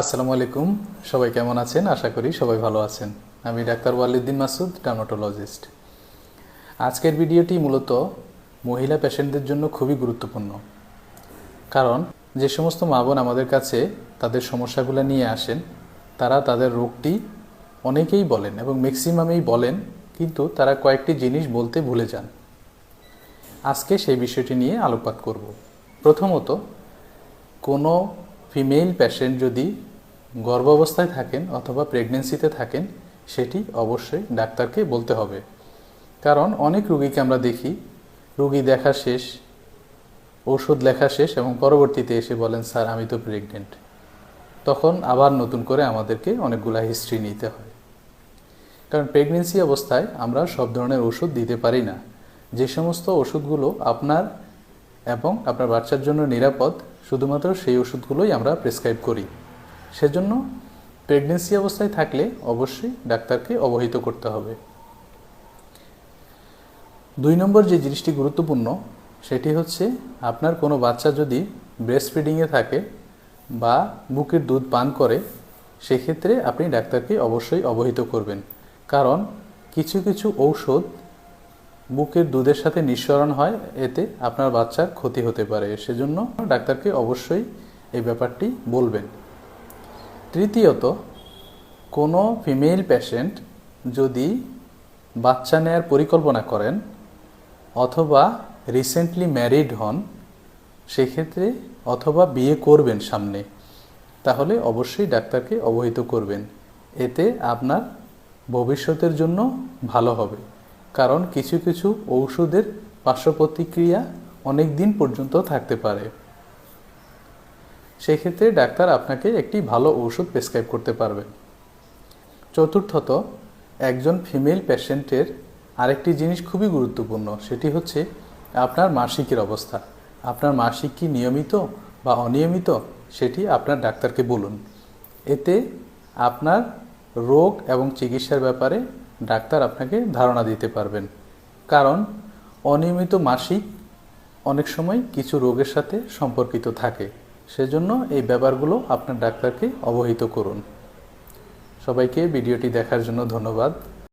আসসালামু আলাইকুম। সবাই কেমন আছেন? আশা করি সবাই ভালো আছেন। আমি ডাক্তার ওয়ালিদ্দিন মাসুদ, ডার্মাটোলজিস্ট। আজকের ভিডিওটি মূলত মহিলা পেশেন্টদের জন্য খুবই গুরুত্বপূর্ণ। কারণ যে সমস্ত মা বোন আমাদের কাছে তাদের সমস্যাগুলো নিয়ে আসেন, তারা তাদের রোগটি অনেকেই বলেন এবং ম্যাক্সিমামেই বলেন, কিন্তু তারা কয়েকটি জিনিস বলতে ভুলে যান। আজকে সেই বিষয়টি নিয়ে আলোকপাত করব। প্রথমত, কোনো ফিমেল পেশেন্ট যদি গর্ভাবস্থায় থাকেন অথবা প্রেগনেন্সিতে থাকেন, সেটি অবশ্যই ডাক্তারকে বলতে হবে। কারণ অনেক রুগীকে আমরা দেখি, রুগী দেখা শেষ, ওষুধ লেখা শেষ এবং পরবর্তীতে এসে বলেন, স্যার, আমি তো প্রেগনেন্ট তখন আবার নতুন করে আমাদেরকে অনেকগুলা হিস্ট্রি নিতে হয়। কারণ প্রেগনেন্সি অবস্থায় আমরা সব ধরনের ওষুধ দিতে পারি না। যে সমস্ত ওষুধগুলো আপনার এবং আপনার বাচ্চার জন্য নিরাপদ, শুধুমাত্র সেই ওষুধগুলোই আমরা প্রেসক্রাইব করি। সেজন্য প্রেগনেন্সি অবস্থায় থাকলে অবশ্যই ডাক্তারকে অবহিত করতে হবে। দুই নম্বর যে জিনিসটি গুরুত্বপূর্ণ, সেটি হচ্ছে আপনার কোনো বাচ্চা যদি ব্রেস্ট ফিডিংয়ে থাকে বা বুকের দুধ পান করে, সেক্ষেত্রে আপনি ডাক্তারকে অবশ্যই অবহিত করবেন। কারণ কিছু কিছু ঔষধ বুকের দুধের সাথে নিঃসরণ হয়, এতে আপনার বাচ্চার ক্ষতি হতে পারে। সেজন্য ডাক্তারকে অবশ্যই এই ব্যাপারটি বলবেন। তৃতীয়ত, কোনো ফিমেল পেশেন্ট যদি বাচ্চা নেয়ার পরিকল্পনা করেন অথবা রিসেন্টলি ম্যারিড হন, সেক্ষেত্রে অথবা বিয়ে করবেন সামনে, তাহলে অবশ্যই ডাক্তারকে অবহিত করবেন। এতে আপনার ভবিষ্যতের জন্য ভালো হবে। কারণ কিছু কিছু ঔষধের পার্শ্ব প্রতিক্রিয়া অনেক দিন পর্যন্ত থাকতে পারে। সেক্ষেত্রে ডাক্তার আপনাকে একটি ভালো ঔষধ প্রেসক্রাইব করতে পারবেন চতুর্থত, একজন ফিমেল পেশেন্টের আরেকটি জিনিস খুবই গুরুত্বপূর্ণ, সেটি হচ্ছে আপনার মাসিকের অবস্থা। আপনার মাসিক কি নিয়মিত বা অনিয়মিত, সেটি আপনার ডাক্তারকে বলুন। এতে আপনার রোগ এবং চিকিৎসার ব্যাপারে ডাক্তার আপনাকে ধারণা দিতে পারবেন। কারণ, অনিয়মিত মাসিক অনেক সময় কিছু রোগের সাথে সম্পর্কিত থাকে। সেজন্য এই ব্যাপারগুলো আপনার ডাক্তারকে অবহিত করুন। সবাইকে ভিডিওটি দেখার জন্য ধন্যবাদ।